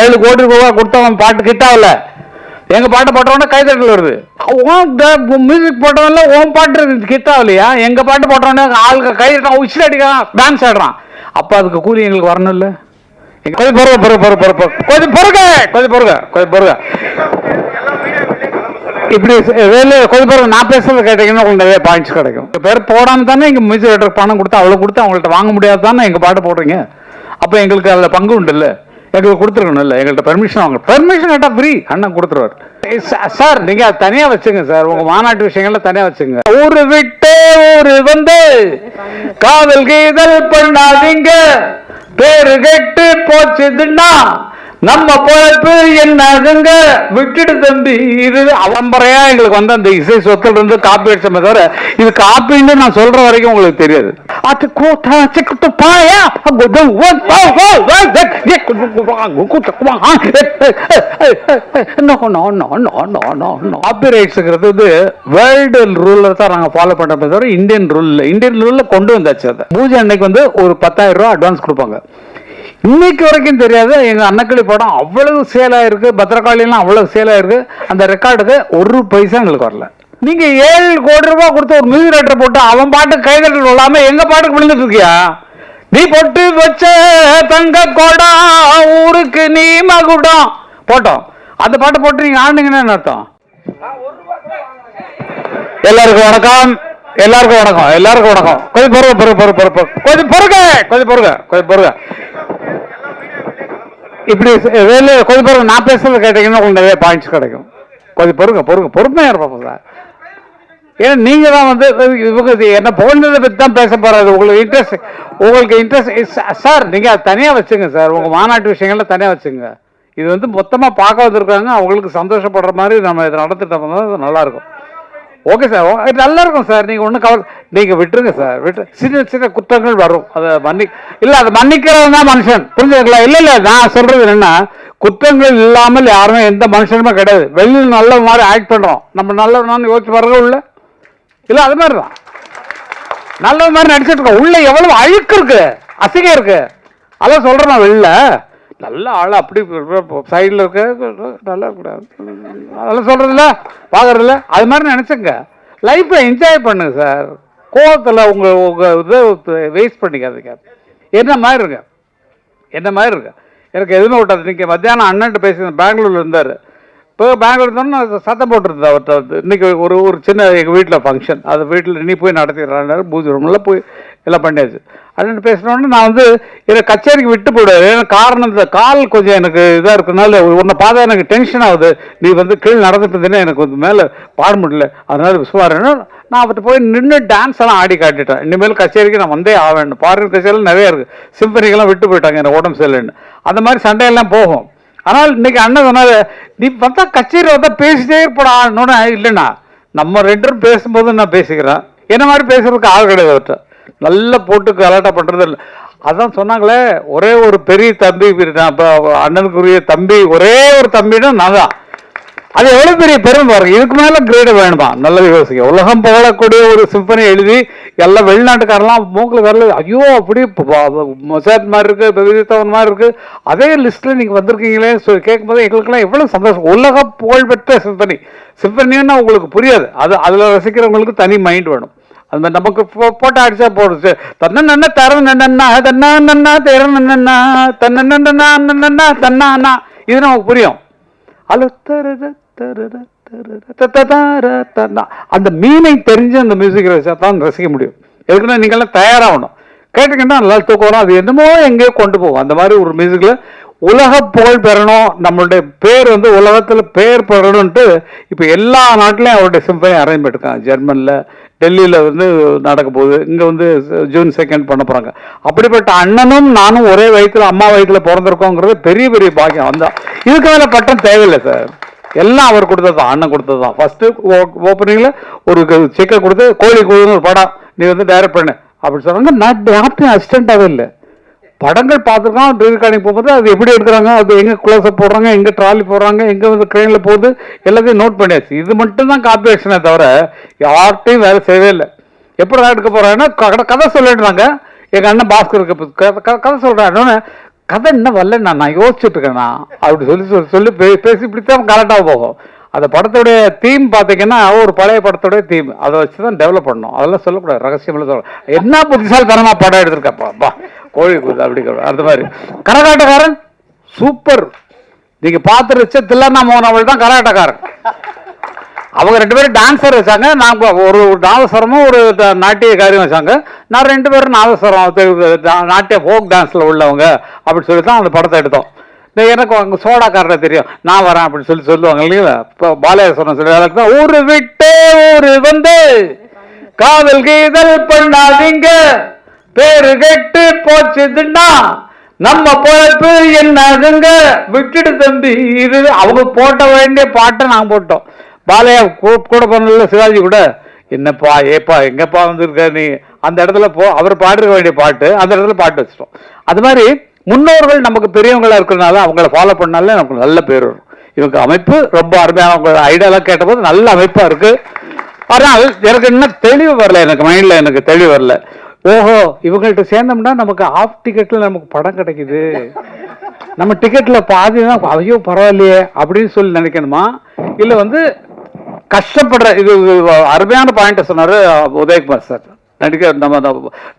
ஏழு கோடி ரூபாய் கொடுத்தவன் பாட்டு கிட்டாவில் எங்க பாட்டு போட்டவன கைதட்டல் வருது. மியூசிக் போட்டவன்ல உன் பாட்டு கிட்டாவிலையா எங்க பாட்டு போட்டவன ஆளுங்க கைதட்டான் உச்சில் அடிக்கிறான் டான்ஸ் ஆடுறான். அப்ப அதுக்கு கூலி எங்களுக்கு வரணும் இல்ல? கொஞ்சம் பொறுங்க பொறுங்க பொறுங்க பொறுங்க. கொஞ்சம் பொறுங்க கொஞ்சம் பொறுங்க கொஞ்சம் பொறுங்க. இப்படி வேலை கொஞ்சம் பேர் நான் பேசுறது கேட்டீங்கன்னா உங்களுக்கு நிறைய பாயிண்ட்ஸ் கிடைக்கும். இப்ப பேர் போடாம தானே இங்க மியூசிக் டைரக்டர் பணம் கொடுத்து அவ்வளவு கொடுத்து அவங்கள்ட்ட வாங்க முடியாது தானே எங்க பாட்டு போடுறீங்க? அப்ப எங்களுக்கு அதுல பங்கு உண்டு இல்ல? எங்களுக்கு கொடுத்துருக்கணும் இல்லை. எங்கள்கிட்ட பெர்மிஷன் வாங்க. பெர்மிஷன் கேட்டால் ஃப்ரீ அண்ணன் கொடுத்துருவார். சார் நீங்க அதை தனியா வச்சுங்க சார். உங்க மாநாட்டு விஷயங்கள்ல தனியா வச்சுங்க. ஊரு விட்டு ஊரு வந்து காதல் கீதல் பண்ணாதீங்க. பேரு கெட்டு போச்சுதுன்னா நம்ம பொழப்பு என்னதுங்க விட்டுடு தம்பி இது அவம்பரையா எங்களுக்கு வந்து அந்த இசை சொத்துல இருந்து காப்பி அடிச்சமே தவிர இது காப்பின்னு நான் சொல்ற வரைக்கும் உங்களுக்கு தெரியாது அது கூட்டா சிக்கிட்டு பாயா காப்பி வந்து வேர்ல்டு ரூல்ல தான் நாங்கள் ஃபாலோ பண்றோமே தவிர இந்தியன் ரூல் இந்தியன் ரூல்ல கொண்டு வந்தாச்சு அதை பூஜை அன்னைக்கு வந்து ஒரு பத்தாயிரம் ரூபாய் அட்வான்ஸ் கொடுப்பாங்க இன்னைக்கு வரைக்கும் தெரியாது. எங்க அன்னக்கிளி படம் அவ்வளவு சேலாக இருக்கு பத்திரகாளிலாம் அவ்வளவு சேல் ஆயிருக்கு. அந்த ரெக்கார்டுக்கு ஒரு பைசா எங்களுக்கு வரல. நீங்க ஏழு கோடி ரூபாய் கொடுத்து ஒரு மியூசிக் ரைட்டர் போட்டு அவன் பாட்டு கைதட்டல் விழாம எங்க பாட்டுக்கு விழுந்துட்டு இருக்கியா? நீ பொட்டு வச்ச தங்க கோடம் ஊருக்கு நீ மகுடம். போட்டோம். அந்த பாட்டு போட்டு நீங்க ஆடுனீங்கன்னா என்ன அர்த்தம்? எல்லாருக்கும் வணக்கம். எல்லாருக்கும் வணக்கம். எல்லாருக்கும் வணக்கம். கொஞ்சம் பொறுக்க பொறுக்க பொறுக்க பொறுக்க கொஞ்சம் பொறுக்க கொஞ்சம் பொறுக்க கொஞ்சம் பொறுக்க இப்படி வேலை கொஞ்சம் பொறுங்க. நான் பேசுறது கேட்டீங்கன்னா உங்களுக்கு நிறைய பாயிண்ட்ஸ் கிடைக்கும். கொஞ்சம் பொறுங்க பொறுங்க. பொறுமையாக இருப்போம் சார். ஏன்னா நீங்க தான் வந்து இவங்க என்ன புகழ்ந்ததை பற்றி தான் பேச போறாரு. உங்களுக்கு இன்ட்ரெஸ்ட் உங்களுக்கு இன்ட்ரெஸ்ட் சார் நீங்க அதை தனியாக வச்சுங்க சார். உங்க மாநாட்டு விஷயங்கள்ல தனியாக வச்சுங்க. இது வந்து மொத்தமாக பார்க்க வந்திருக்காங்க. அவங்களுக்கு சந்தோஷப்படுற மாதிரி நம்ம இதை நடத்திட்டு அது நல்லா இருக்கும். ஓகே சார் ஓ- இது நல்லா இருக்கும் சார் நீங்கள் ஒன்றும் கவலை நீங்கள் விட்டுருங்க சார் விட்டு சின்ன சின்ன குற்றங்கள் வரும். அதை மன்னி இல்லை அதை மன்னிக்கிறவன் தான் மனுஷன். புரிஞ்சுக்கலாம் இல்லை இல்லை நான் சொல்கிறது என்னென்னா குற்றங்கள் இல்லாமல் யாருமே எந்த மனுஷனுமே கிடையாது. வெளியில் நல்ல மாதிரி ஆக்ட் பண்ணுறோம் நம்ம நல்லவனான்னு யோசிச்சு வர்றதும் இல்லை இல்லை அது மாதிரி தான் நல்ல மாதிரி நடிச்சிட்டு இருக்கோம். உள்ள எவ்வளவு அழுக்கு இருக்கு. அசிங்கம் இருக்கு. அதான் சொல்றேன் நான் வெளில. நல்ல ஆள் அப்படி சைடில் இருக்க நல்லா கூடாது அதெல்லாம் சொல்றதில்ல பார்க்குறதில்ல அது மாதிரி நினச்சங்க. லைஃப்பை என்ஜாய் பண்ணுங்க சார் கோவத்தில் உங்கள் உங்கள் இதை வேஸ்ட் பண்ணிக்காதீங்க. என்ன மாதிரி இருங்க. என்ன மாதிரி இருக்கு எனக்கு எதுவுமே விட்டாது இன்றைக்கி மத்தியானம் அண்ணன்ட்டு பேசி பெங்களூரில் இருந்தார். இப்போ பெங்களூர் இருந்தோம்னா சத்தம் போட்டுருந்தது அவர்கிட்ட வந்து. இன்றைக்கி ஒரு ஒரு சின்ன எங்கள் வீட்டில் ஃபங்க்ஷன் அது வீட்டில் நீ போய் நடத்திடுறாரு பூஜை ரூமில் போய் எல்லாம் பண்ணியாச்சு. அப்படின்னு பேசினோடனே நான் வந்து இதை கச்சேரிக்கு விட்டு போயிடுவார். ஏன்னா காரணம் இந்த கால் கொஞ்சம் எனக்கு இதாக இருக்கனால உன்னை பார்த்தா எனக்கு டென்ஷன் ஆகுது. நீ வந்து கீழே நடந்துட்டு இருந்தேன்னா எனக்கு கொஞ்சம் மேலே பாட முடியல. அதனால சுமார் நான் அவர்கிட்ட போய் நின்று டான்ஸ் எல்லாம் ஆடி காட்டிட்டேன். இனிமேல் கச்சேரிக்கு நான் வந்தே ஆவேன் ஃபாரின் கச்சேரியில் நிறைய இருக்கு. சிம்பனிக்கெல்லாம் விட்டு போயிட்டாங்க எனக்கு உடம்பு சரியில்லைன்னு அந்த மாதிரி சண்டையெல்லாம் போகும். ஆனால் இன்னைக்கு அண்ணன் சொன்னாரு நீ பார்த்தா கச்சேரி வந்தா பேசிட்டே இருப்படான்னு இல்லைண்ணா. நம்ம ரெண்டு பேசும்போது நான் பேசிக்கிறேன். என்ன மாதிரி பேசுறதுக்கு ஆள் கிடையாது அவர்கிட்ட. நல்லா போட்டு கலாட்டா பண்ணுறது இல்லை. அதான் சொன்னாங்களே ஒரே ஒரு பெரிய தம்பி நான் அண்ணனுக்குரிய தம்பி ஒரே ஒரு தம்பின்னா நான் தான். அது எவ்வளோ பெரிய பெருமை பாருங்க. இதுக்கு மேலே கிரேடு வேணுமா? நல்லது யோசிக்க உலகம் புகழக்கூடிய ஒரு சிம்பனி எழுதி எல்லாம் வெளிநாட்டுக்காரெல்லாம் மூக்கில் வரல ஐயோ அப்படி மொசாத் மாதிரி இருக்கு விதித்தவன் மாதிரி இருக்கு. அதே லிஸ்ட்டில் நீங்கள் வந்திருக்கீங்களே சொல்லி கேட்கும்போது எங்களுக்கெல்லாம் எவ்வளோ சந்தோஷம். உலக புகழ்பெற்ற சிம்பனி சிம்பனின்னா உங்களுக்கு புரியாது. அது அதில் ரசிக்கிறவங்களுக்கு தனி மைண்ட் வேணும். அது மாதிரி நமக்கு போ- போட்டு அடிச்சா போடுச்சு. தன்ன நன்ன தர நன்னா தன்னா நன்னா தேர நன்னா தன்ன நன்னா தன்னா இது நமக்கு புரியும். அழுத்தருத தருத தருத அந்த மீனை தெரிஞ்சு அந்த மியூசிக் ரசிச்சா தான் ரசிக்க முடியும். எதுக்குன்னா நீங்கள்லாம் தயாராகணும். கேட்டுக்கிட்டா நல்லா தூக்கம் வரும். அது என்னமோ எங்கேயோ கொண்டு போகும். அந்த மாதிரி ஒரு மியூசிக்கில் உலக புகழ் பெறணும் நம்மளுடைய பேர் வந்து உலகத்தில் பேர் பெறணும்ட்டு இப்போ எல்லா நாட்டிலையும் அவருடைய சிம்பனி அரேஞ்ச் பண்ணிருக்காங்க. ஜெர்மனில் டெல்லியில் வந்து நடக்க போகுது. இங்கே வந்து ஜூன் செகண்ட் பண்ண போகிறாங்க அப்படிப்பட்ட அண்ணனும் நானும் ஒரே வயதில் அம்மா வயிற்றுல பிறந்திருக்கோங்கிறது பெரிய பெரிய பாக்கியம். வந்தா இதுக்கு மேலே பட்டம் தேவையில்லை சார் எல்லாம் அவர் கொடுத்தது தான் அண்ணன் கொடுத்தது தான். ஃபஸ்ட்டு ஓப்பனிங்கில் ஒரு செக்கை கொடுத்து கோழி கொடுன்னு ஒரு படம் நீ வந்து டைரக்ட் பண்ணு. அப்படி சொன்னாங்க. நான் யார்ட்டையும் அசிஸ்டண்ட்டாகவே இல்லை. படங்கள் பார்த்துருக்கோம் ரீகார்டிங் போகும்போது அது எப்படி எடுக்கிறாங்க அது எங்கே க்ளோஸ் போடுறாங்க எங்கே ட்ராலி போடுறாங்க எங்கே வந்து ட்ரெயினில் போகுது எல்லாத்தையும் நோட் பண்ணியாச்சு. இது மட்டும் தான் காப்பி தவிர யார்ட்டையும் வேலை செய்யவே இல்லை. எப்படி எடுக்க போகிறாங்கன்னா கதை கதை சொல்லிடுறாங்க எங்கள் அண்ணன் பாஸ்கருக்கு கதை- கதை கதை சொல்றாங்க கதை இன்னும் வரல நான் நான் யோசிச்சுட்டு இருக்கேண்ணா அப்படி சொல்லி சொல்லி சொல்லி பே- பேசி இப்படித்தான் கரெக்டாக போகும். அந்த படத்துடைய தீம் பார்த்தீங்கன்னா ஒரு பழைய படத்துடைய தீம் அதை வச்சு தான் டெவலப் பண்ணணும். அதெல்லாம் சொல்லக்கூடாது. ரகசியமெல்லாம் சொல்ல என்ன புத்திசாலித்தனமாக படம் எடுத்திருக்கப்பா பா கோழி குது அப்படி அந்த மாதிரி. கரகாட்டக்காரன்? சூப்பர் நீங்கள் பார்த்துருச்ச தில்லண்ணா மோகன் அவள் தான் கரகாட்டக்காரன். அவங்க ரெண்டு பேரும் டான்ஸர் வச்சாங்க. நான் ஒரு நாதஸ்வரமும் ஒரு நாட்டிய காரியம் வச்சாங்க. நான் ரெண்டு பேரும் நாதஸ்வரம் நாட்டிய ஃபோக் டான்ஸில் உள்ளவங்க அப்படின்னு சொல்லி தான் அந்த படத்தை எடுத்தோம். எனக்கு அவங்க சோடாக்காரரை தெரியும். நான் வரேன் அப்படின்னு சொல்லி சொல்லுவாங்க இல்லைங்களா? இப்போ பாலயேஸ்வரன் சொல்லி தான் ஊரு விட்டு ஊரு வந்து காதல் கீதல் பண்ணாதீங்க. பேரு கெட்டு போச்சுதுன்னா நம்ம பொழப்பு என்னதுங்க? விட்டுடு தம்பி இது அவங்க போட்ட வேண்டிய பாட்டை நாங்கள் போட்டோம். பாலையா கூட பண்ணல சிவாஜி கூட என்னப்பா ஏப்பா எங்கப்பா வந்திருக்க நீ? அந்த இடத்துல போ அவர் பாடிருக்க வேண்டிய பாட்டு அந்த இடத்துல பாட்டு வச்சிட்டோம். அது மாதிரி முன்னோர்கள் நமக்கு பெரியவங்களாக இருக்கிறனால அவங்கள ஃபாலோ பண்ணாலே நமக்கு நல்ல பேர் வரும். இவங்க அமைப்பு ரொம்ப அருமையான உங்க ஐடியாலாம் கேட்டபோது நல்ல அமைப்பாக இருக்குது ஆனால் எனக்கு இன்னும் தெளிவு வரல எனக்கு மைண்டில் எனக்கு தெளிவு வரல. ஓஹோ இவங்கள்ட்ட சேர்ந்தோம்னா நமக்கு ஆஃப் டிக்கெட்டில் நமக்கு படம் கிடைக்குது. நம்ம டிக்கெட்டில் பாதி தான் ஐயோ பரவாயில்லையே அப்படின்னு சொல்லி நினைக்கணுமா? இல்லை வந்து கஷ்டப்படுற இது அருமையான பாயிண்ட்டை சொன்னார் உதயகுமார் சார். நடிக்க நம்ம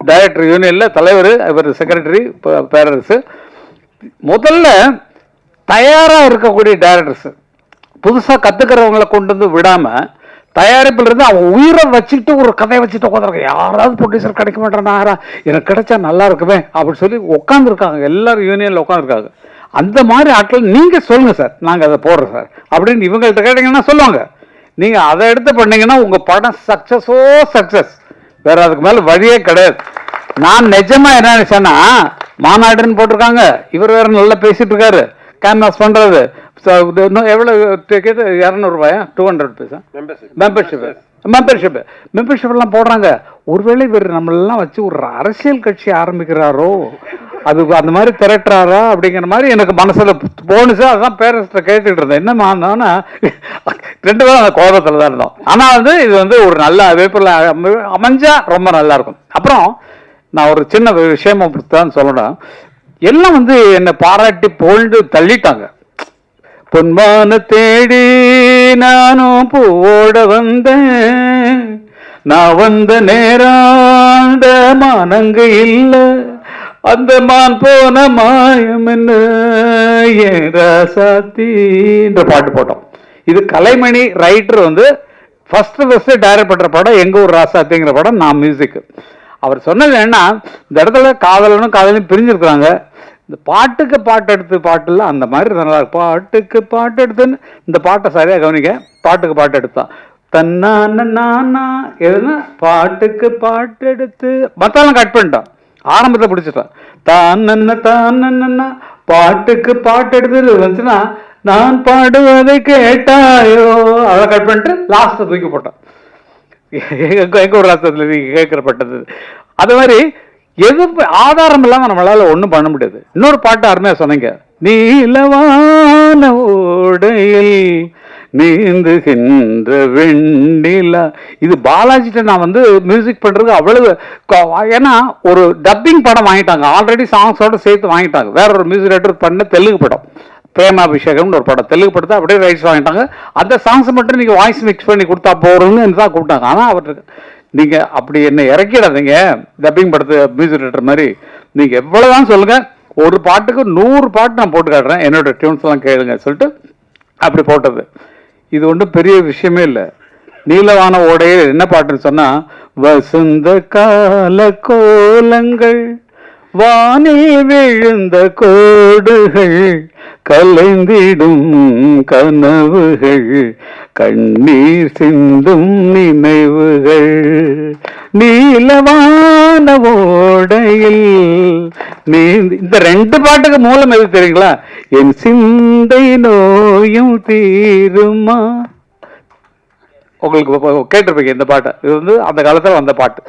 டைரக்டர் யூனியனில் தலைவர் இவர் செக்ரட்டரி பேரரசு. முதல்ல தயாராக இருக்கக்கூடிய டைரக்டர்ஸ் புதுசாக கற்றுக்கிறவங்களை கொண்டு வந்து விடாமல் தயாரிப்பில் இருந்து அவன் உயிரை வச்சுக்கிட்டு ஒரு கதையை வச்சுட்டு உட்காந்துருக்க யாராவது ப்ரொடியூசர் கிடைக்க மாட்டேன்னா எனக்கு கிடைச்சா நல்லா இருக்குமே அப்படின்னு சொல்லி உட்காந்துருக்காங்க எல்லாரும் யூனியனில் உட்காந்துருக்காங்க அந்த மாதிரி ஆட்கள் நீங்கள் சொல்லுங்கள் சார். நாங்கள் அதை போடுறோம் சார். அப்படின்னு இவங்கள்ட்ட கேட்டிங்கன்னா சொல்லுவாங்க. நீங்கள் அதை எடுத்து பண்ணீங்கன்னா உங்கள் படம் சக்ஸஸோ சக்ஸஸ் வேற அதுக்கு மேல வழியே கிடையாது. நான் நிஜமா என்ன நினைச்சேன்னா மாநாடுன்னு போட்டிருக்காங்க. இவர் வேற நல்லா பேசிட்டு இருக்காரு கேன்வாஸ் பண்றது. இன்னும் எவ்வளவு ticket இரநூறுபாயா? Two hundred paisa membership membership membership எல்லாம் போடுறாங்க. ஒருவேளை இவர் நம்மளெல்லாம் வச்சு ஒரு அரசியல் கட்சி ஆரம்பிக்கிறாரோ? அது அந்த மாதிரி திரட்டுறாரா அப்படிங்கிற மாதிரி எனக்கு மனசில் போனுச்சு அதுதான் பேரண்ட்ஸ்ட கேட்டுட்டு இருந்தேன். என்னமா நானா? ரெண்டு பேரும் அந்த கோபத்தில் தான் இருந்தோம். ஆனால் வந்து இது வந்து ஒரு நல்ல வேப்பில் அமை- அமைஞ்சா ரொம்ப நல்லா இருக்கும். அப்புறம் நான் ஒரு சின்ன விஷயமா தான் சொல்லணும். எல்லாம் வந்து என்னை பாராட்டி போல்டு தள்ளிட்டாங்க. பொன்மான தேடி நானும் பூவோட வந்தேன். நான் வந்த நேரம் மானங்க இல்லை. அந்த மான் போன மாயம் என்ன? பாட்டு போட்டோம். இது கலைமணி ரைட்டர் வந்து ஃபர்ஸ்ட் ஃபர்ஸ்ட் டைரக்ட் பண்ற படம் எங்க ஊர் ராசாத்திங்கிற படம் நான் மியூசிக் அவர் சொன்னது என்ன இந்த இடத்துல காதலனும் காதலும் பிரிஞ்சிருக்கிறாங்க. இந்த பாட்டுக்கு பாட்டு எடுத்து பாட்டுல அந்த மாதிரி நல்லா இருக்கும் பாட்டுக்கு பாட்டு எடுத்துன்னு இந்த பாட்டை சரியா கவனிக்க பாட்டுக்கு பாட்டு எடுத்தான் தன்னான நானா எதுனா பாட்டுக்கு பாட்டு எடுத்து மத்தாலும் கட் பண்ணிட்டான். ஆரம்பத்தை பிடிச்சிட்டான். தான் தான் பாட்டுக்கு பாட்டு எடுத்து வந்துச்சுன்னா நான் பாடுவதை கேட்டாயோ? அதை கட் பண்ணிட்டு லாஸ்ட்டை தூக்கி போட்டான். எங்க ஒரு ராஷ்டிரத்தில் நீங்க கேட்கப்பட்டது அது மாதிரி எது ஆதாரம் இல்லாமல் நம்மளால் ஒன்றும் பண்ண முடியாது. இன்னொரு பாட்டு அருமையாக சொன்னீங்க. நீலவான ஓடையில் நீந்துகின்ற வெண்ணிலா. இது பாலாஜிட்ட நான் வந்து மியூசிக் பண்ணுறதுக்கு அவ்வளவு ஏன்னா ஒரு டப்பிங் படம் வாங்கிட்டாங்க. ஆல்ரெடி சாங்ஸோட சேர்த்து வாங்கிட்டாங்க. வேற ஒரு மியூசிக் ரைட்டர் பண்ண தெலுங்கு படம். பிரேமாபிஷேகம்னு ஒரு படம். தெலுங்கு படத்தை அப்படியே ரைட்ஸ் வாங்கிட்டாங்க. அந்த சாங்ஸ் மட்டும் நீங்கள் வாய்ஸ் மிக்ஸ் பண்ணி கொடுத்தா போறோம்னு தான் கூப்பிட்டாங்க. ஆனால் அவருக்கு நீங்கள் அப்படி என்ன இறக்கிடாதீங்க. டப்பிங் படத்து மியூசிக் டைரக்டர் மாதிரி நீங்கள் எவ்வளோதான் சொல்லுங்கள் ஒரு பாட்டுக்கு நூறு பாட்டு நான் போட்டு காட்டுறேன். என்னோட டியூன்ஸ்லாம் கேளுங்க சொல்லிட்டு அப்படி போட்டது. இது ஒன்றும் பெரிய விஷயமே இல்லை. நீலவான ஓடையில் என்ன பாட்டுன்னு சொன்னால் வசந்த கால கோலங்கள் வானே விழுந்த கோடுகள் கலைந்திடும் கனவுகள் கண்ணீர் சிந்தும் நினைவுகள். நீலவான ஓடையில் நீ இந்த ரெண்டு பாட்டுக்கு மூலம் எது தெரியுங்களா? என் சிந்தை நோயும் தீருமா? உங்களுக்கு கேட்டிருப்பீங்க இந்த பாட்டை. இது வந்து அந்த காலத்தில் வந்த பாட்டு.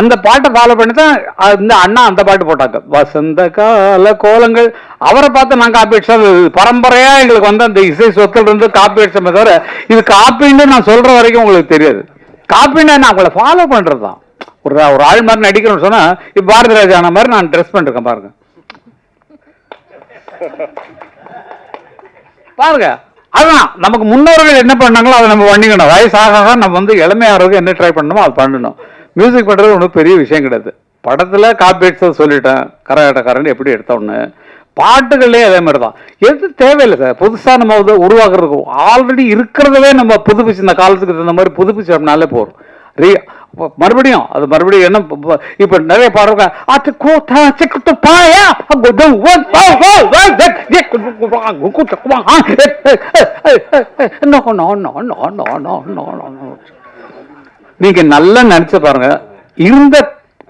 அந்த பாட்டை ஃபாலோ பண்ணி தான் இந்த அண்ணா அந்த பாட்டு போட்டாங்க. வசந்த கால கோலங்கள். அவரை பார்த்து நான் காப்பி அடிச்சோம் பரம்பரையாக எங்களுக்கு வந்து அந்த இசை சொத்துல இருந்து காப்பி அடிச்சோமே தவிர இது காப்பின்னு நான் சொல்கிற வரைக்கும் உங்களுக்கு தெரியாது. காப்பின்னா நான் உங்களை ஃபாலோ பண்ணுறது தான் ஒரு ஒரு ஆள் மாதிரி நடிக்கணும்னு சொன்னால் இப்போ பாரதி ராஜா ஆன மாதிரி நான் ட்ரெஸ் பண்ணிருக்கேன் பாருங்க. பாருங்க. அதான் நமக்கு முன்னோர்கள் என்ன பண்ணாங்களோ அதை நம்ம பண்ணிக்கணும். வயசாக ஆக நம்ம வந்து இளமையாகிறதுக்கு என்ன ட்ரை பண்ணணுமோ அது பண்ணணும். மியூசிக் பண்ணுறது ஒன்றும் பெரிய விஷயம் கிடையாது. படத்தில் காப்பீட்ஸ் சொல்லிட்டேன். கரகாட்டக்காரன் எப்படி எடுத்தோன்னு பாட்டுகள்லேயே அதே மாதிரி தான் எது தேவையில்லை சார். புதுசாக நம்ம வந்து உருவாக்குறதுக்கு. ஆல்ரெடி இருக்கிறதவே நம்ம புதுப்பிச்சு இந்த காலத்துக்கு தகுந்த மாதிரி புதுப்பிச்சோம்னாலே போதும். ரீ மறுபடியும் அது மறுபடியும் என்ன இப்ப நிறைய பாருங்க அது கூத்தா சிக்கிட்டு பாயா நீங்க நல்லா நினைச்சு பாருங்க. இருந்த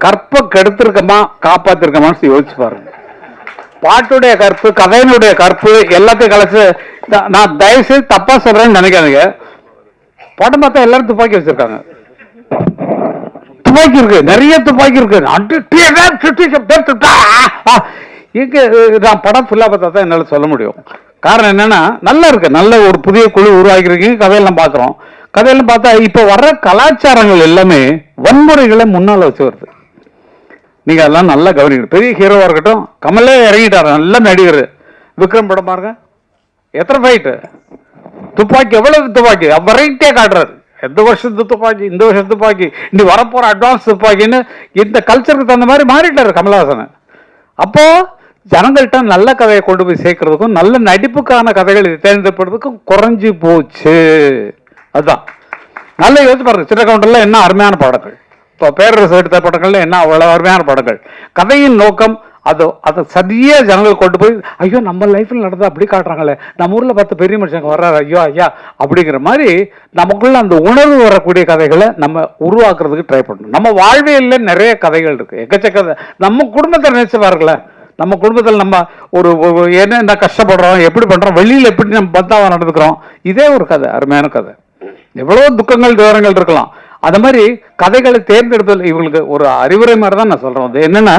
கற்பை கெடுத்திருக்கமா காப்பாத்திருக்கமான்னு யோசிச்சு பாருங்க. பாட்டுடைய கற்பு கதையினுடைய கற்பு எல்லாத்தையும் கலைச்சு நான் தயவுசெய்து தப்பா சொல்றேன்னு நினைக்காதீங்க. படம் பார்த்தா எல்லாரும் துப்பாக்கி வச்சிருக்காங்க. துப்பாக்கி இருக்கு நிறைய துப்பாக்கி இருக்கு. இங்க நான் படம் ஃபுல்லா பார்த்தா தான் என்னால சொல்ல முடியும். காரணம் என்னன்னா நல்லா இருக்கு. நல்ல ஒரு புதிய குழு உருவாக்கிருக்கீங்க கதையெல்லாம் பார்க்குறோம். கதையெல்லாம் பார்த்தா இப்போ வர்ற கலாச்சாரங்கள் எல்லாமே வன்முறைகளை முன்னால வச்சு வருது. நீங்க அதெல்லாம் நல்லா கவனிக்கணும். பெரிய ஹீரோவா இருக்கட்டும் கமலே இறங்கிட்டார். நல்ல நடிகர். விக்ரம் படம் பாருங்க. எத்தனை ஃபைட்டு துப்பாக்கி எவ்வளவு துப்பாக்கி? வெரைட்டியே காட்டுறாரு. எந்த வருஷத்து துப்பாக்கி இந்த வருஷம் துப்பாக்கி இனி வரப்போற அட்வான்ஸ் துப்பாக்கின்னு இந்த கல்ச்சருக்கு தகுந்த மாதிரி மாறிட்டார் கமல்ஹாசன். அப்போது ஜனங்கள்கிட்ட நல்ல கதையை கொண்டு போய் சேர்க்கறதுக்கும் நல்ல நடிப்புக்கான கதைகள் தேர்ந்தெடுப்பதுக்கும் குறைஞ்சு போச்சு. அதுதான். நல்ல யோசிச்சு பாருங்கள் சின்ன கவுண்டரில் என்ன அருமையான படங்கள் இப்போ பேரரசு எடுத்த படங்கள்ல என்ன அவ்வளோ அருமையான படங்கள் கதையின் நோக்கம் அதை அதை சரியாக ஜனங்கள் கொண்டு போய் ஐயோ நம்ம லைஃப்பில் நடந்தால் அப்படி காட்டுறாங்களே. நம்ம ஊரில் பார்த்து பெரிய மனுஷங்க வர்றாரு ஐயோ ஐயா அப்படிங்கிற மாதிரி நமக்குள்ள அந்த உணர்வு வரக்கூடிய கதைகளை நம்ம உருவாக்குறதுக்கு ட்ரை பண்ணணும். நம்ம வாழ்வியல்ல நிறைய கதைகள் இருக்குது எக்கச்சக்க நம்ம குடும்பத்தை நினைச்சு பாருங்களேன். நம்ம குடும்பத்தில் நம்ம ஒரு என்ன என்ன கஷ்டப்படுறோம் எப்படி பண்ணுறோம் வெளியில் எப்படி நம்ம பந்தாவா நடந்துக்கிறோம் இதே ஒரு கதை அருமையான கதை. எவ்வளோ துக்கங்கள் விவரங்கள் இருக்கலாம். அது மாதிரி கதைகளை தேர்ந்தெடுத்தல் இவங்களுக்கு ஒரு அறிவுரை மாதிரி தான் நான் சொல்கிறேன் அது என்னென்னா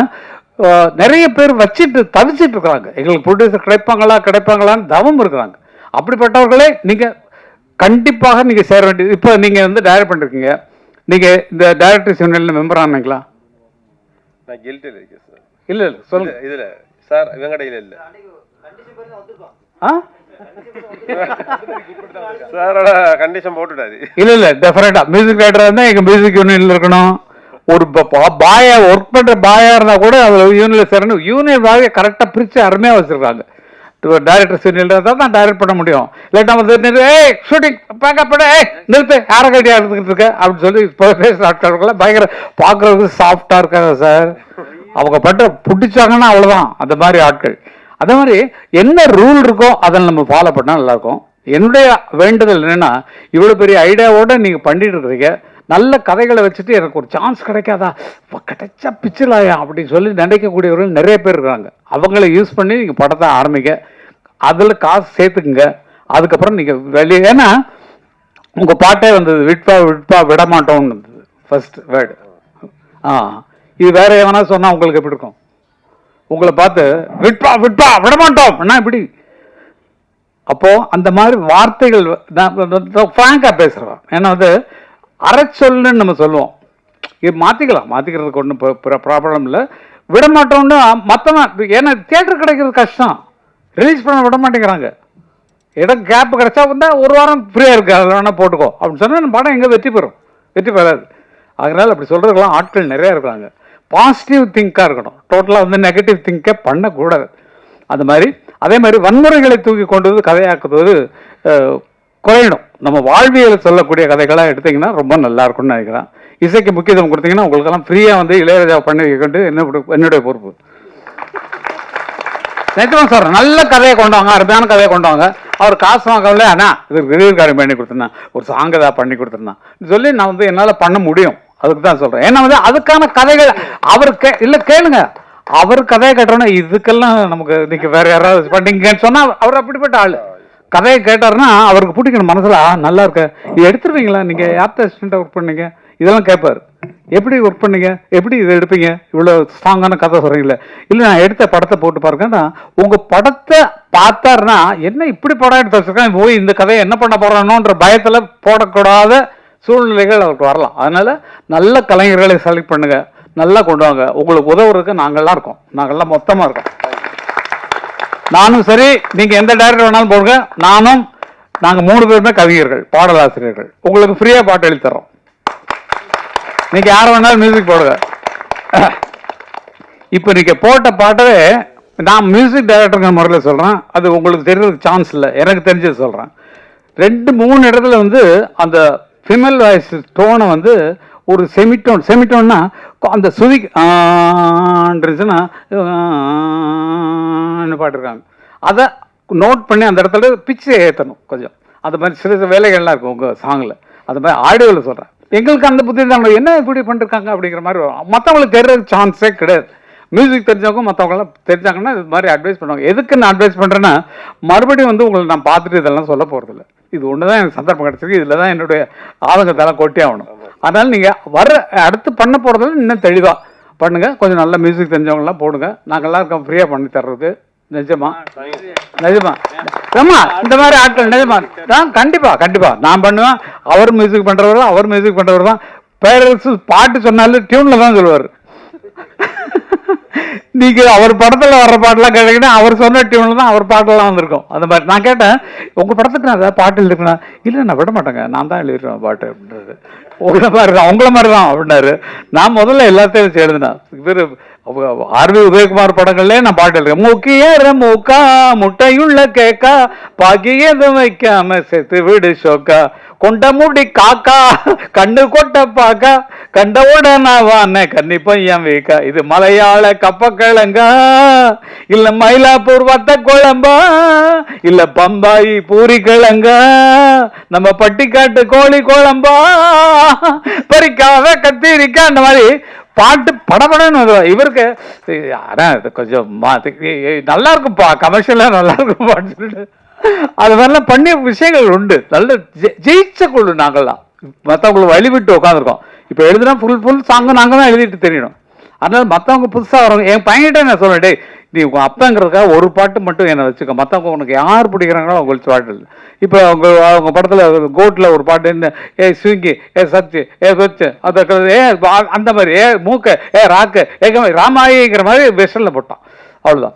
நிறைய பேர் வச்சிட்டு தவிச்சிட்டு இருக்கிறாங்க எங்களுக்கு ப்ரொடியூசர் கிடைப்பாங்களா கிடைப்பாங்களான்னு தவம் இருக்கிறாங்க. அப்படிப்பட்டவர்களே நீங்க கண்டிப்பாக நீங்க சேர வேண்டியது. இப்போ நீங்க வந்து டைரக்ட் பண்ணிருக்கீங்க. நீங்க இந்த டைரக்டர்ஸ் யூனியன்ல மெம்பர் ஆனீங்களா? நான் கில்ட்டில் இருக்கேன் சார் இல்ல இல்ல சொல்லுங்க. இதுல சார் வெங்கடையில் இல்ல. ஆ? சாரோட கண்டிஷன் போட்டுட்டாரு. இல்ல இல்ல டெஃபரெண்டா மியூசிக் ரைட்டரா இருந்தா எங்க மியூசிக் யூனியன்ல இருக்கணும். ஒரு பாயா ஒர்க் பண்ணுற பாயா இருந்தால் கூட அதில் யூனியன் சேரணும். யூனியன் பாயை கரெக்டாக பிரித்து அருமையாக வச்சுருக்காங்க. டைரக்டர் யூனியன்ல இருந்தால் தான் டைரக்ட் பண்ண முடியும். இல்லாட்டா வந்து ஏய் ஷூட்டிங் பேக்கப் ஏய் நிறுத்து யாரை கட்டியாக இருந்துக்கிட்டு இருக்க? அப்படின்னு சொல்லி இப்போ பேசுற ஆட்கள் பயங்கர பார்க்குறதுக்கு சாஃப்டாக இருக்காங்க சார் அவங்க பட்ட பிடிச்சாங்கன்னா அவ்வளோதான் அந்த மாதிரி ஆட்கள். அதே மாதிரி என்ன ரூல் இருக்கோ அதை நம்ம ஃபாலோ பண்ணால் நல்லாயிருக்கும் என்னுடைய வேண்டுதல் என்னென்னா இவ்வளோ பெரிய ஐடியாவோட நீங்கள் பண்ணிட்டு இருக்கிறீங்க நல்ல கதைகளை வச்சுட்டு எனக்கு ஒரு சான்ஸ் கிடைக்காதா? அப்ப கிடைச்சா பிச்சலாயா அப்படின்னு சொல்லி நினைக்கக்கூடியவர்கள் நிறைய பேர் இருக்காங்க. அவங்கள யூஸ் பண்ணி நீங்கள் படத்தை ஆரம்பிங்க. அதில் காசு சேர்த்துக்குங்க. அதுக்கப்புறம் நீங்கள் வெளியே ஏன்னா உங்கள் பாட்டே வந்தது விட்பா விட்பா விடமாட்டோம்னு வந்தது. இருந்தது ஃபர்ஸ்ட் வேர்டு ஆ. இது வேற எவனா சொன்னால் உங்களுக்கு எப்படி இருக்கும்? உங்களை பார்த்து விட்பா விட்பா விடமாட்டோம். என்ன இப்படி? அப்போது அந்த மாதிரி வார்த்தைகள் ஃப்ராங்காக பேசுறோம் ஏன்னா வந்து அரைச்சொல்லுன்னு நம்ம சொல்லுவோம். இது மாற்றிக்கலாம் மாற்றிக்கிறதுக்கு ஒன்றும் ப்ராப்ளம் இல்லை. விட மாட்டோம்னு மற்றவன் ஏன்னா தேட்டர் கிடைக்கிறது கஷ்டம். ரிலீஸ் பண்ண விட மாட்டேங்கிறாங்க. இடம் கேப் கிடைச்சா வந்தால் ஒரு வாரம் ஃப்ரீயாக இருக்குது அதில் வேணால் போட்டுக்கோ. அப்படின்னு சொன்னால் படம் எங்கே வெற்றி பெறும்? வெற்றி பெறாது. அதனால் அப்படி சொல்கிறதுக்கெல்லாம் ஆட்கள் நிறையா இருக்காங்க பாசிட்டிவ் திங்காக இருக்கணும். டோட்டலாக வந்து நெகட்டிவ் திங்கை பண்ணக்கூடாது. அது மாதிரி அதே மாதிரி வன்முறைகளை தூக்கி கொண்டு வந்து கதையாக்குவது குறையணும். நம்ம வாழ்வியல் சொல்லக்கூடிய கதைகளாக எடுத்தீங்கன்னா ரொம்ப நல்லா இருக்கும்னு நினைக்கிறேன். இசைக்கு முக்கியத்துவம் கொடுத்தீங்கன்னா உங்களுக்கெல்லாம் ஃப்ரீயாக வந்து இளையராஜா பண்ணி வைக்கிட்டு என்ன என்னுடைய பொறுப்பு. நிஜமா சார் நல்ல கதையை கொண்டு வாங்க அருமையான கதையை கொண்டு வாங்க. அவர் காசு வாங்கல அண்ணா இது ரிலீவ் காரியம் பண்ணி கொடுத்துருந்தேன் ஒரு சாங் ஏதாவது பண்ணி கொடுத்துருந்தேன் சொல்லி நான் வந்து என்னால் பண்ண முடியும். அதுக்கு தான் சொல்கிறேன் ஏன்னா வந்து அதுக்கான கதைகள் அவர் கே இல்லை கேளுங்க. அவர் கதையை கட்டுறோன்னா இதுக்கெல்லாம் நமக்கு இன்னைக்கு வேற யாராவது பண்ணீங்கன்னு சொன்னால் அவர் அப்படிப்பட்ட ஆள். கதையை கேட்டாருன்னா அவருக்கு பிடிக்கணும் மனசில் ஆ நல்லா இருக்க. இது எடுத்துருவீங்களா? நீங்கள் யார்த்த அசிஸ்டண்ட்டாக ஒர்க் பண்ணீங்க? இதெல்லாம் கேட்பார் எப்படி ஒர்க் பண்ணீங்க? எப்படி இதை எடுப்பீங்க? இவ்வளோ ஸ்ட்ராங்கான கதை சொல்கிறீங்களே இல்லை நான் எடுத்த படத்தை போட்டு பாருங்கன்னா உங்கள் படத்தை பார்த்தாருன்னா என்ன இப்படி படம் எடுத்து வச்சுருக்கேன்? போய் இந்த கதையை என்ன பண்ண போகிறானோன்ற பயத்தில் போடக்கூடாத சூழ்நிலைகள் அவருக்கு வரலாம். அதனால் நல்ல கலைஞர்களை செலக்ட் பண்ணுங்கள் நல்லா கொண்டு வாங்க. உங்களுக்கு உதவுறதுக்கு நாங்கள்லாம் இருக்கோம். நாங்கள்லாம் மொத்தமாக இருக்கோம். நானும் சரி நீங்கள் எந்த டைரக்டர் வேணாலும் போடுங்க. நானும் நாங்கள் மூணு பேருமே கவிஞர்கள் பாடலாசிரியர்கள். உங்களுக்கு ஃப்ரீயாக பாட்டு எழுதி நீங்கள் யார் வேணாலும் மியூசிக் போடுங்க. இப்போ நீங்கள் போட்ட பாட்டவே நான் மியூசிக் டைரக்டருங்கிற முறையில் சொல்கிறேன் அது உங்களுக்கு தெரியறதுக்கு சான்ஸ் இல்லை. எனக்கு தெரிஞ்சது சொல்கிறேன் ரெண்டு மூணு இடத்துல வந்து அந்த ஃபிமேல் வாய்ஸ் டோனை வந்து ஒரு செமிட்டோன் செமிட்டோன்னா அந்த சுதி இருந்துச்சுன்னா பாட்டுருக்காங்க அதை நோட் பண்ணி அந்த இடத்துல பிச்சை ஏற்றணும் கொஞ்சம். அந்த மாதிரி சிறு சிறு வேலைகள்லாம் இருக்கும் உங்கள் சாங்கில் அந்த மாதிரி ஆடியோவில் சொல்கிறேன் எங்களுக்கு அந்த புத்தி தான் என்ன இப்படி பண்ணிருக்காங்க அப்படிங்கிற மாதிரி வரும். மற்றவங்களுக்கு தெரிகிற சான்ஸே கிடையாது. மியூசிக் தெரிஞ்சவங்க மற்றவங்களாம் தெரிஞ்சாங்கன்னா இது மாதிரி அட்வைஸ் பண்ணுவாங்க. எதுக்கு நான் அட்வைஸ் பண்ணுறேன்னா மறுபடியும் வந்து உங்களை நான் பார்த்துட்டு இதெல்லாம் சொல்ல போகிறதில்ல இது ஒன்று தான் எனக்கு சந்தர்ப்பம் கிடச்சிருக்கு. இதில் தான் என்னுடைய ஆதங்கத்தெல்லாம் கொட்டி ஆகணும். அதனால் நீங்கள் வர அடுத்து பண்ண போகிறதுல இன்னும் தெளிவாக பண்ணுங்க. கொஞ்சம் நல்ல மியூசிக் தெரிஞ்சவங்கலாம் போடுங்க. நாங்கள்லாம் இருக்கோம் ஃப்ரீயாக பண்ணி தர்றது நிஜமா? நிஜமா? ஆமா இந்த மாதிரி ஆட்கள் நிஜமா? நான் கண்டிப்பா கண்டிப்பா. நான் பண்ணுவேன். அவர் மியூசிக் பண்றவர் தான் அவர் மியூசிக் பண்றவர் தான். பேரரசு பாட்டு சொன்னாலும் டியூன்ல தான் சொல்லுவார். நீங்க அவர் படத்துல வர்ற பாட்டெல்லாம் கேட்டீங்கன்னா அவர் சொன்ன டியூன்ல தான் அவர் பாட்டெல்லாம் வந்திருக்கும். அந்த மாதிரி. நான் கேட்டேன் உங்க படத்துக்கு நான் ஏதாவது பாட்டு எழுதுனா இல்ல நான் விட மாட்டேங்க. நான் தான் எழுதிடுவேன் பாட்டு அப்படின்றது. உங்களை மாதிரி தான் உங்களை மாதிரி தான் அப்படின்னாரு. நான் முதல்ல எல்லாத்தையும் வச்சு இவர் ஆர்வி உதயகுமார் படங்கள்லேயே நான் பாட்டு எழுதுறேன். முக்கிய மூக்கா முட்டையுள்ள கேக்கா பாக்கியது வைக்காம செத்து வீடு ஷோக்கா கொண்ட மூடி காக்கா கண்ணு கொட்ட பாக்கா. கண்ட உடனே கன்னி பையன் வீக்கா. இது மலையாள கப்பக்கிழங்கா. இல்ல மயிலாப்பூர் வத்த குழம்பா. இல்ல பம்பாயி பூரி கிழங்கா. நம்ம பட்டிக்காட்டு கோழி குழம்பா. பறிக்காவ கத்திரிக்கா அந்த மாதிரி பாட்டு படபடன்னு இவருக்கு ஆனா கொஞ்சம் நல்லா இருக்குப்பா கமர்ஷியலாக நல்லா இருக்குப்பான்னு சொல்லிட்டு. அது மாதிரிலாம் பண்ணிய விஷயங்கள் உண்டு. நல்ல ஜெயிச்ச குழு நாங்கள்லாம். மற்றவங்களை வழிவிட்டு உட்காந்துருக்கோம் இப்போ எழுதுனா ஃபுல் ஃபுல் சாங்கு நாங்கள் தான் எழுதிட்டு தெரியணும். அதனால மற்றவங்க புதுசாக வரவங்க என் பையன்கிட்ட நான் சொல்றேன் டேய் நீ உங்கள் அப்பாங்கிறதுக்காக ஒரு பாட்டு மட்டும் என்னை வச்சுக்க. மற்றவங்க உனக்கு யார் பிடிக்கிறாங்களோ அவங்களுக்கு பாட்டு இல்லை. இப்போ அவங்க அவங்க படத்தில் கோட்டில் ஒரு பாட்டு என்ன ஏ ஸ்விங்கி ஏ சச்சு ஏ சொச்சு. அந்த ஏ பா- அந்த மாதிரி ஏ மூக்க ஏ ராக்கு ஏ ராமாயிங்கிற மாதிரி வெஸ்டர்னில் போட்டான். அவ்வளோதான்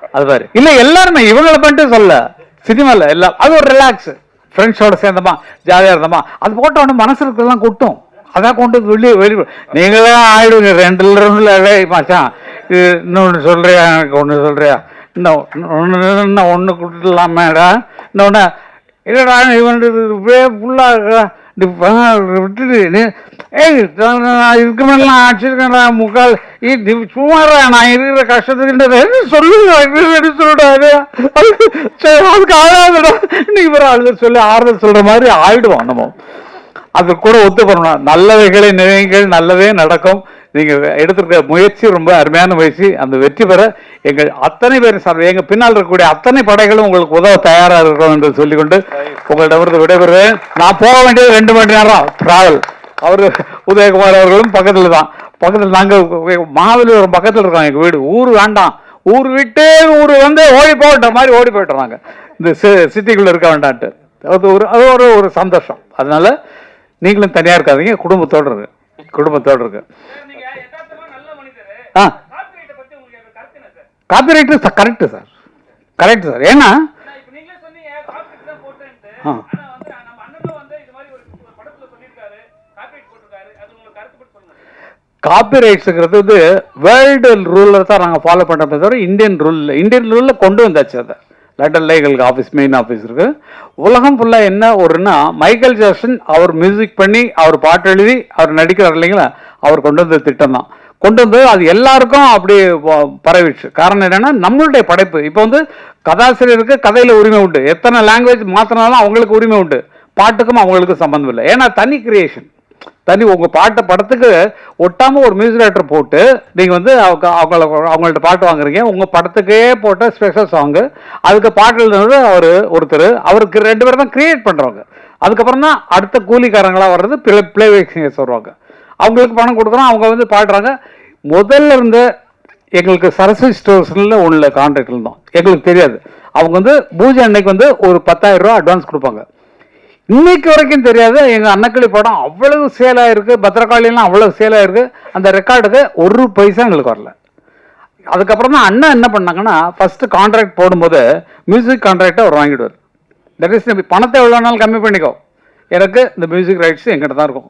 அது மாதிரி இல்ல எல்லாருமே இவங்களை பண்ணிட்டு சொல்ல சினிமால எல்லாம். அது ஒரு ரிலாக்ஸ் ஃப்ரெண்ட்ஸோட சேர்ந்தமா ஜாலியா இருந்தோமா. அது போட்ட உடனே மனசுக்குலாம் கொட்டும். அதான் கொண்டு வந்து வெளியே வெளியே நீங்களே ஆயிடுங்க ரெண்டு ரெண்டுல டேய் மச்சான் இன்னொன்று சொல்றியா எனக்கு ஒன்று சொல்றியா? இன்னும் ஒன்று இன்னும் ஒன்று கொடுத்துடலாமேடா. இன்னொன்று இல்லைடா இவன் இப்படியே ஃபுல்லாக இருக்கா நீ பா- ஏய் நான் நான் இதுக்கு மேலாம் அடிச்சிருக்கேன்டா முக்கால் ஏய் சும்மாடா நான் இருக்கிற கஷ்டத்துக்கு சொல்லுங்க சொல்லிடாது சரி அதுக்கு ஆகாதுடா நீ வேற ஆளுதல் சொல்லி ஆறுதல் சொல்ற மாதிரி ஆயிடுவோம் நம்ம அது கூட ஒத்து பண்ணணும் நல்லவைகளை நினைவுகள் நல்லதே நடக்கும் நீங்க எடுத்திருக்க முயற்சி ரொம்ப அருமையான முயற்சி. அந்த வெற்றி பெற எங்கள் அத்தனை பேர் சார் எங்க பின்னால் இருக்கக்கூடிய அத்தனை படைகளும் உங்களுக்கு உதவ தயாரா இருக்கிறோம் என்று சொல்லிக்கொண்டு உங்களிடமிருந்து விடைபெறுவேன் நான் போக வேண்டியது ரெண்டு மணி நேரம் டிராவல் அவரு உதயகுமார் அவர்களும் பக்கத்துல தான். பக்கத்தில் நாங்கள் மாவலிபுரம் பக்கத்தில் இருக்கோம் எங்க வீடு. ஊர் வேண்டாம். ஊர் விட்டு ஊர் வந்து ஓடி போகிற மாதிரி ஓடி போயிட்டோம் நாங்க. இந்த சிட்டிக்குள்ள இருக்க வேண்டான்ட்டு. அது ஒரு அது ஒரு ஒரு சந்தோஷம். அதனால நீங்களும் தனியாக இருக்காதீங்க குடும்பத்தோடு இருக்கு குடும்பத்தோடு இருக்கு நீங்க யதார்த்தமா நல்ல மனிதர் ஆ காப்பிரைட்டை கருத்து என்ன sir? Copyright correct sir. Correct sir. ஏன்னா ஆ. காப்பிரைட்ஸுங்கிறது வந்து வேர்ல்டு ரூலில் தான் நாங்கள் ஃபாலோ பண்ணுறோமே தவிர இந்தியன் ரூல் இந்தியன் ரூலில் கொண்டு வந்தாச்சு அதை. லண்டனில் எங்களுக்கு ஆஃபீஸ் மெயின் ஆஃபீஸ் இருக்கு. உலகம் ஃபுல்லாக என்ன ஒருன்னா மைக்கேல் ஜாக்சன் அவர் மியூசிக் பண்ணி அவர் பாட்டு எழுதி அவர் நடிக்கிறார் இல்லைங்களா? அவர் கொண்டு வந்த திட்டம் தான். கொண்டு வந்து அது எல்லாருக்கும் அப்படி ப- பரவிடுச்சு. காரணம் என்னென்னா நம்மளுடைய படைப்பு. இப்போ வந்து கதாசிரியருக்கு கதையில் உரிமை உண்டு. எத்தனை லாங்குவேஜ் மாற்றினாலும் அவங்களுக்கு உரிமை உண்டு. பாட்டுக்கும் அவங்களுக்கு சம்மந்தம் இல்லை. ஏன்னா தனி கிரியேஷன் தனி உங்கள் பாட்டை படத்துக்கு ஒட்டாமல் ஒரு மியூசிக் டேரக்டர் போட்டு நீங்கள் வந்து அவங்க அவங்கள அவங்கள்ட்ட பாட்டு வாங்குறீங்க. உங்கள் படத்துக்கே போட்ட ஸ்பெஷல் சாங்கு அதுக்கு பாட்டு எழுதுனது அவர் ஒருத்தர். அவருக்கு ரெண்டு பேரும் தான் கிரியேட் பண்ணுறவங்க அதுக்கப்புறம் தான் அடுத்த கூலிக்காரங்களாக வர்றது பிளே பிளேபேக் சிங்கர்ஸ் வருவாங்க. அவங்களுக்கு பணம் கொடுக்குறோம். அவங்க வந்து பாடுறாங்க. முதல்ல இருந்த எங்களுக்கு சரஸ்வதி ஸ்டோர்ஸ்ல உள்ள கான்ட்ராக்ட் இருந்தோம் எங்களுக்கு தெரியாது. அவங்க வந்து பூஜை அன்னைக்கு வந்து ஒரு பத்தாயிரம் ரூபா அட்வான்ஸ் கொடுப்பாங்க. இன்னைக்கு வரைக்கும் தெரியாது. எங்க அன்னக்கிளி படம் அவ்வளவு சேல் ஆயிருக்கு. பத்திரகாளியெல்லாம் அவ்வளவு சேல் ஆகிருக்கு அந்த ரெக்கார்டுக்கு ஒரு பைசா எங்களுக்கு வரல. அதுக்கப்புறம் தான் அண்ணன் என்ன பண்ணாங்கன்னா ஃபர்ஸ்ட் கான்ட்ராக்ட் போடும்போது மியூசிக் கான்ட்ராக்டை அவர் வாங்கிடுவார். தட் இஸ் பணத்தை எவ்வளோ நாள் கம்மி பண்ணிக்கோ. எனக்கு இந்த மியூசிக் ரைட்ஸ் எங்கிட்ட தான் இருக்கும்.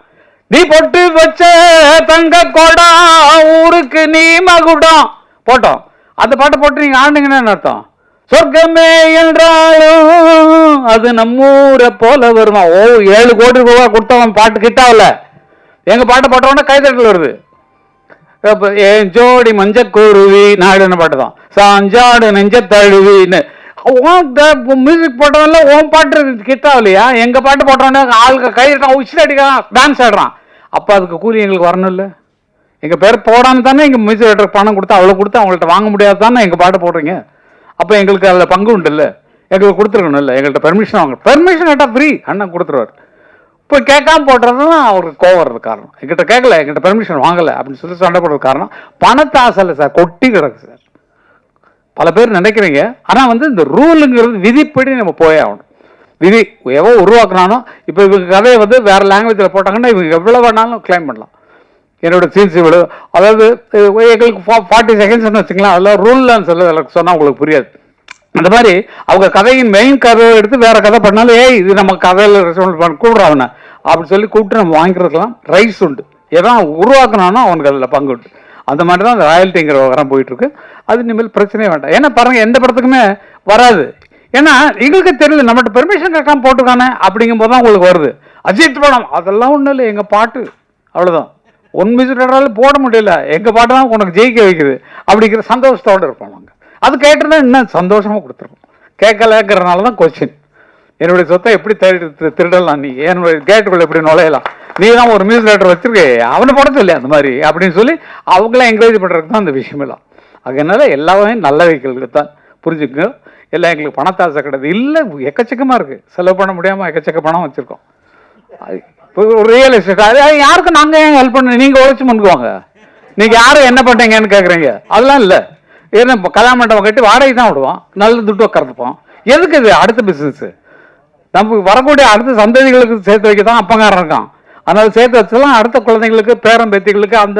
நீ பொட்டு வச்ச தங்க கொடா ஊருக்கு நீ மகுடம். போட்டோம். அந்த பாட்டை போட்டு நீங்க ஆண்டுங்கன்னு என்ன அர்த்தம்? சொர்க்கமே என்றாலும் அது நம்மூரை போல வருமா? ஓ ஏழு கோடி ரூபா கொடுத்தவன் பாட்டு கிட்டாவில். எங்க பாட்டை போட்டவொடனே கைதட்டல் வருது. என் ஜோடி மஞ்ச குருவி? நாடுன்னு பாட்டு தான். சாஞ்சாடு நெஞ்ச தழுவின்னு. மியூசிக் போட்டவன்ல உன் பாட்டு கிட்டாவில்லையா எங்கள் எங்க பாட்டு போட்டவொடனே ஆளுக்கு கை உச்சில் அடிக்கிறான். டான்ஸ் ஆடுறான். அப்போ அதுக்கு கூலி எங்களுக்கு வரணும் இல்லை எங்கள் பேர் போடாமல் தானே எங்கள் மியூசிக் டைரக்டர் பணம் கொடுத்து அவ்வளோ கொடுத்து அவங்கள்ட்ட வாங்க முடியாது தானே எங்கள் பாட்டு போடுறீங்க? அப்போ எங்களுக்கு அதில் பங்கு உண்டு இல்லை எங்களுக்கு கொடுத்துருக்கணும் இல்லை எங்கள்கிட்ட பெர்மிஷன் வாங்க. பெர்மிஷன் கேட்டால் ஃப்ரீ அண்ணன் கொடுத்துருவாரு. இப்போ கேட்காம போடுறது தான் அவருக்கு கோவம் வர்றது காரணம். எங்கிட்ட கேட்கல. எங்கிட்ட பெர்மிஷன் வாங்கலை அப்படின்னு சொல்லி சண்டை போடுறது காரணம். பணத்தை ஆசை இல்லை சார். கொட்டி கிடக்கு சார். பல பேர் நினைக்கிறீங்க. ஆனால் வந்து இந்த ரூலுங்கிறது விதிப்படி நம்ம போயே ஆகணும். விதி எவ்வளோ உருவாக்குனானோ இப்போ இவங்க கதையை வந்து வேறு லாங்குவேஜில் போட்டாங்கன்னா இவங்க எவ்வளோ வேணாலும் கிளைம் பண்ணலாம். என்னோட சீன்ஸ் இவ்வளோ அதாவது எங்களுக்கு ஃபா ஃபார்ட்டி செகண்ட்ஸ்னு வச்சுக்கலாம் அதில் ரூல்லாம் சொல்ல சொன்னால் உங்களுக்கு புரியாது. அந்த மாதிரி அவங்க கதையின் மெயின் கதையை எடுத்து வேறு கதை பண்ணாலும் ஏய் இது நம்ம கதையில் ரெஸ்பான்ஸ் பண்ண கூப்பிட்றான் அவனை. அப்படின்னு சொல்லி கூப்பிட்டு நம்ம வாங்கிக்கிறதுக்கெல்லாம் ரைட்ஸ் உண்டு. எதான் உருவாக்குனானோ அவனுக்கு அதில் பங்கு உண்டு. அந்த மாதிரி தான் அந்த ராயல்ட்டிங்கிற விவகாரம் போயிட்டுருக்கு அது இனிமேல் பிரச்சனையே வேண்டாம். ஏன்னா பாருங்கள் எந்த படத்துக்குமே வராது. ஏன்னா எங்களுக்கு தெரியல நம்மகிட்ட பெர்மிஷன் கேட்காம போட்டுருக்கானே அப்படிங்கும்போது தான் உங்களுக்கு வருது. அஜித் படம் அதெல்லாம் ஒன்றும் இல்லை எங்கள் பாட்டு. அவ்வளோதான் ஒன் மியூசிக் போட முடியல. எங்கள் பாட்டு தான் உனக்கு ஜெயிக்க வைக்குது. அப்படிங்கிற சந்தோஷத்தோடு இருப்போம் நாங்கள் அது கேட்டுருந்தா இன்னும் சந்தோஷமாக கொடுத்துருப்போம் கேட்கலங்கிறனால தான் கொஸ்டின் என்னுடைய சொத்தை எப்படி திருடு திரு- திருடலாம் நீ? என்னுடைய கேட்டுக்குள்ள எப்படி நுழையலாம்? நீ தான் ஒரு மியூசிக் டைரக்டர் வச்சிருக்கே. அவனை பட சொல்லி அந்த மாதிரி அப்படின்னு சொல்லி அவங்களாம் என்கரேஜ் பண்ணுறதுக்கு தான் அந்த விஷயமெல்லாம் அதனால எல்லாமே நல்ல வைக்கிறதுக்கு தான். புரிஞ்சுக்கங்க. எல்லாம் எங்களுக்கு பணத்தாசை கிடையாது. இல்லை எக்கச்சக்கமாக இருக்குது செலவு பண்ண முடியாமல் எக்கச்சக்க பணம் வச்சுருக்கோம். இப்போ ஒரு ரியல் எஸ்டேட் அது யாருக்கும் நாங்கள் ஏன் ஹெல்ப் பண்ண நீங்கள் உழைச்சி முன்னுக்குவாங்க? நீங்கள் யாரும் என்ன பண்ணுறீங்கன்னு கேட்குறீங்க அதெல்லாம் இல்லை. ஏன்னா இப்போ கல்யாண மண்டபம் கட்டி வாடகை தான் விடுவோம். நல்ல துட்டு உட்காந்துப்போம் எதுக்கு இது அடுத்த பிஸ்னஸ்ஸு நமக்கு வரக்கூடிய அடுத்த சந்ததிகளுக்கு சேர்த்து வைக்க தான் அப்பங்காரன் இருக்கான். அதனால் சேர்த்து வச்சலாம் அடுத்த குழந்தைங்களுக்கு பேரன் பேத்திகளுக்கு அந்த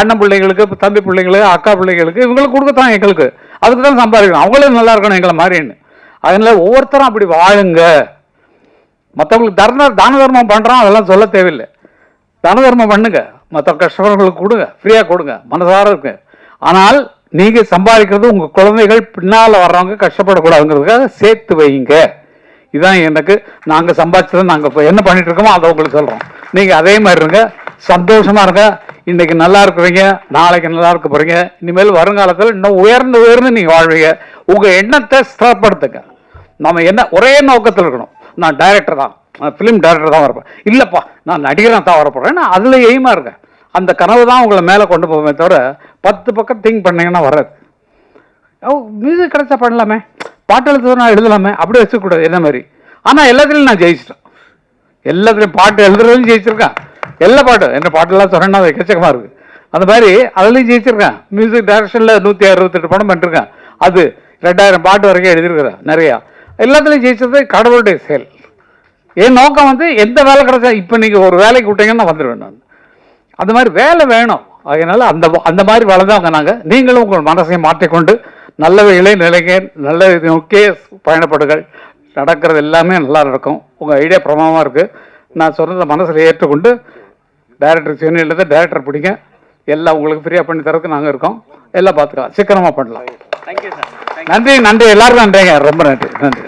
அண்ணன் பிள்ளைங்களுக்கு தம்பி பிள்ளைங்களுக்கு அக்கா பிள்ளைங்களுக்கு இவங்களுக்கு கொடுக்கத்தான் எங்களுக்கு. அதுக்கு தான் சம்பாதிக்கணும். அவங்களும் நல்லா இருக்கணும் எங்களை மாதிரின்னு அதனால ஒவ்வொருத்தரும் அப்படி வாழுங்க. மற்றவங்களுக்கு தர்ண தான தர்மம் பண்ணுறோம் அதெல்லாம் சொல்ல தேவையில்லை. தான தர்மம் பண்ணுங்க. மற்ற கஷ்டப்படுறவங்களுக்கு கொடுங்க. ஃப்ரீயாக கொடுங்க. மனசார இருக்கு ஆனால் நீங்கள் சம்பாதிக்கிறது உங்கள் குழந்தைகள் பின்னால் வர்றவங்க கஷ்டப்படக்கூடாதுங்கிறதுக்காக சேர்த்து வைங்க. இதான் எனக்கு நாங்கள் சம்பாதிச்சதை நாங்கள் இப்போ என்ன பண்ணிட்டு இருக்கோமோ அதை உங்களுக்கு சொல்கிறோம் நீங்கள் அதே மாதிரி இருங்க. சந்தோஷமாக இருங்க. இன்னைக்கு நல்லா இருக்கிறீங்க நாளைக்கு நல்லா இருக்க போறீங்க. இனிமேல் வருங்காலத்தில் இன்னும் உயர்ந்து உயர்ந்து நீங்கள் வாழ்வீங்க. உங்கள் எண்ணத்தை ஸ்திரப்படுத்துங்க நம்ம என்ன ஒரே நோக்கத்தில் இருக்கணும். நான் டைரக்டர் தான். நான் ஃபிலிம் டைரக்டர் தான் வரப்பேன் இல்லைப்பா நான் நடிகராக தான் வரப்போகிறேன் நான் அதில் எய்மாக இருக்கேன். அந்த கனவு தான் உங்களை மேலே கொண்டு போவேன் தவிர பத்து பக்கம் திங்க் பண்ணீங்கன்னா வராது. ஓ மியூசிக் கிடைச்சா பண்ணலாமே. பாட்டு எழுத நான் எழுதலாமே. அப்படி வச்சுக்கூடாது என்ன மாதிரி. ஆனால் எல்லாத்துலேயும் நான் ஜெயிச்சிட்டேன். எல்லாத்துலேயும் பாட்டு எழுதுறதுலையும் ஜெயிச்சிருக்கேன். எல்லா பாட்டும் என்ன பாட்டெல்லாம் சொன்னேன்னா அது எக்கச்சக்கமாக இருக்குது அந்த மாதிரி அதுலேயும் ஜெயிச்சிருக்கேன். மியூசிக் டைரக்ஷனில் நூற்றி அறுபத்தெட்டு படம் பண்ணிருக்கேன். அது ரெண்டாயிரம் பாட்டு வரைக்கும் எழுதியிருக்கிறேன் நிறையா. எல்லாத்துலேயும் ஜெயிச்சது கடவுளுடைய செயல். என் நோக்கம் வந்து எந்த வேலை கிடைச்சா இப்போ நீங்கள் ஒரு வேலைக்கு விட்டீங்கன்னா வந்துடுவேன் நான். அந்த மாதிரி வேலை வேணும். அதனால் அந்த அந்த மாதிரி வளர்ந்தவங்க நாங்கள் நீங்களும் உங்கள் மனசை மாற்றிக்கொண்டு நல்ல இளை நிலைங்க நல்ல இது நோக்கியே பயணப்படுகள் நடக்கிறது எல்லாமே நல்லா நடக்கும். உங்கள் ஐடியா பிரமாதமாக இருக்குது நான் சொன்னதை மனசில் ஏற்றுக்கொண்டு டைரக்டர் சென்னையிலேருந்து டைரக்டர் பிடிங்க. எல்லாம் உங்களுக்கு ஃப்ரீயாக பண்ணி தரதுக்கு நாங்கள் இருக்கோம். எல்லாம் பார்த்துக்கலாம். சீக்கிரமாக பண்ணலாம். நன்றி நன்றி. எல்லாருக்கும் நன்றிங்க. ரொம்ப நன்றி நன்றி.